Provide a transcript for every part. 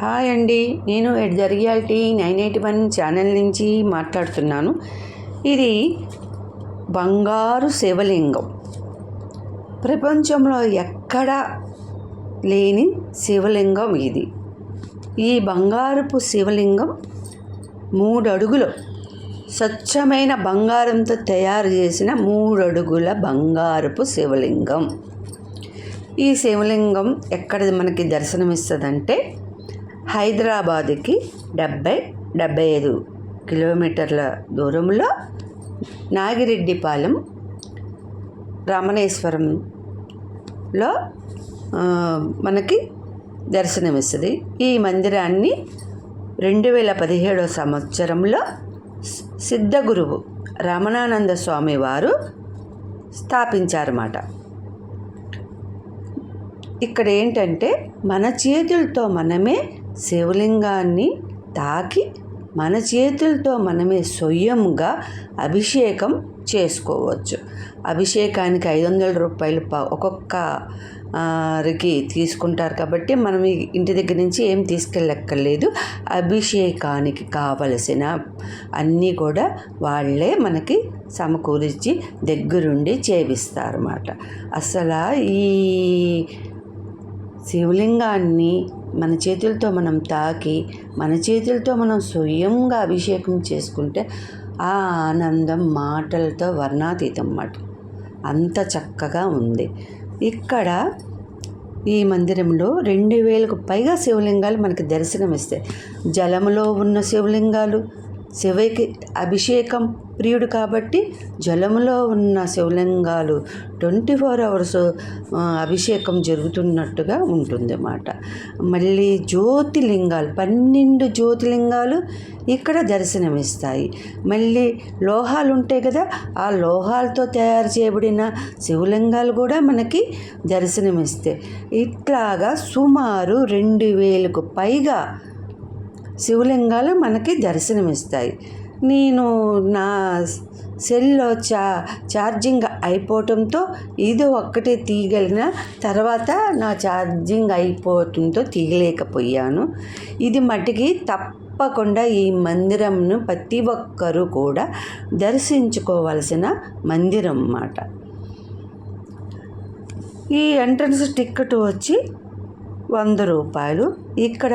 Hi అండి. నేను at జరియాలిటీ నైన్ ఎయిటీ వన్ ఛానల్ నుంచి మాట్లాడుతున్నాను. ఇది బంగారు శివలింగం. ప్రపంచంలో ఎక్కడా లేని శివలింగం ఇది. ఈ బంగారపు శివలింగం మూడు అడుగులు స్వచ్ఛమైన బంగారంతో తయారు చేసిన మూడు అడుగుల బంగారపు శివలింగం. ఈ శివలింగం ఎక్కడ మనకి దర్శనమిస్తుందంటే హైదరాబాదుకి డెబ్బై డెబ్బై ఐదు కిలోమీటర్ల దూరంలో నాగిరెడ్డిపాలెం రామణేశ్వరంలో మనకి దర్శనమిస్తుంది. ఈ మందిరాన్ని రెండు వేల పదిహేడో సంవత్సరంలో సిద్ధగురువు రమణానంద స్వామి వారు స్థాపించారన్నమాట. ఇక్కడ ఏంటంటే మన చేతులతో మనమే శివలింగాన్ని తాకి మన చేతులతో మనమే స్వయంగా అభిషేకం చేసుకోవచ్చు. అభిషేకానికి ఐదు వందల రూపాయలు ప- ఒక్కొక్క రికి తీసుకుంటారు కాబట్టి మనం ఇంటి దగ్గర నుంచి ఏం తీసుకెళ్ళక్కర్లేదు. అభిషేకానికి కావలసిన అన్నీ కూడా వాళ్ళే మనకి సమకూర్చి దగ్గరుండి చేపిస్తారన్నమాట. అసలు ఈ శివలింగాన్ని మన చేతులతో మనం తాకి మన చేతులతో మనం స్వయంగా అభిషేకం చేసుకుంటే ఆ ఆనందం మాటలతో వర్ణాతీతం అన్నమాట అంత చక్కగా ఉంది. ఇక్కడ ఈ మందిరంలో రెండు వేలకు పైగా శివలింగాలు మనకి దర్శనమిస్తాయి. జలములో ఉన్న శివలింగాలు శివకి అభిషేకం ప్రియుడు కాబట్టి జలములో ఉన్న శివలింగాలు ట్వంటీ ఫోర్ అవర్స్ అభిషేకం జరుగుతున్నట్టుగా ఉంటుందన్నమాట. మళ్ళీ జ్యోతిలింగాలు పన్నెండు జ్యోతిలింగాలు ఇక్కడ దర్శనమిస్తాయి. మళ్ళీ లోహాలు ఉంటాయి కదా ఆ లోహాలతో తయారు చేయబడిన శివలింగాలు కూడా మనకి దర్శనమిస్తాయి. ఇట్లాగా సుమారు రెండు వేలకు పైగా శివలింగాలు మనకి దర్శనమిస్తాయి. నేను నా సెల్లో చా ఛార్జింగ్ అయిపోవటంతో ఇది ఒక్కటే తీయగలిగిన తర్వాత నా ఛార్జింగ్ అయిపోవటంతో తీయలేకపోయాను. ఇది మట్టికి తప్పకుండా ఈ మందిరంను ప్రతి ఒక్కరూ కూడా దర్శించుకోవాల్సిన మందిరం అన్నమాట. ఈ ఎంట్రన్స్ టికెట్ వచ్చి వంద రూపాయలు. ఇక్కడ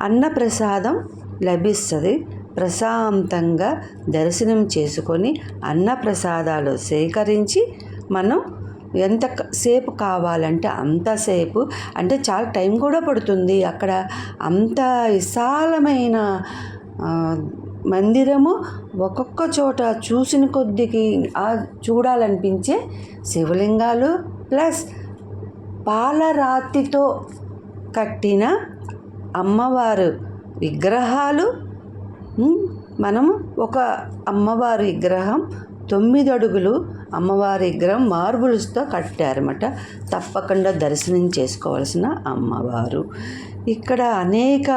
అన్నప్రసాదం లభిస్తుంది. ప్రశాంతంగా దర్శనం చేసుకొని అన్నప్రసాదాలు సేకరించి మనం ఎంత సేపు కావాలంటే అంతసేపు అంటే చాలా టైం కూడా పడుతుంది. అక్కడ అంత విశాలమైన మందిరము ఒక్కొక్క చోట చూసిన కొద్దికి చూడాలనిపించే శివలింగాలు ప్లస్ పాలరాతితో కట్టిన అమ్మవారు విగ్రహాలు మనము ఒక అమ్మవారి విగ్రహం తొమ్మిది అడుగులు అమ్మవారి విగ్రహం మార్బుల్స్తో కట్టారన్నమాట. తప్పకుండా దర్శనం చేసుకోవాల్సిన అమ్మవారు. ఇక్కడ అనేక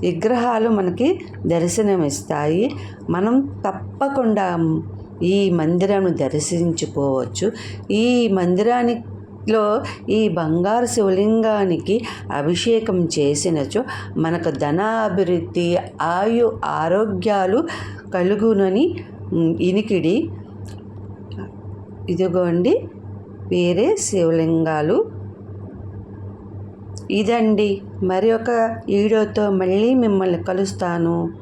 విగ్రహాలు మనకి దర్శనమిస్తాయి. మనం తప్పకుండా ఈ మందిరాన్ని దర్శించుకోవచ్చు. ఈ మందిరానికి లో ఈ బంగారు శివలింగానికి అభిషేకం చేసినచో మనకు ధనాభివృద్ధి ఆయు ఆరోగ్యాలు కలుగునని ఇనికిడి. ఇదిగోండి వేరే శివలింగాలు. ఇదండి. మరి ఒక వీడియోతో మళ్ళీ మిమ్మల్ని కలుస్తాను.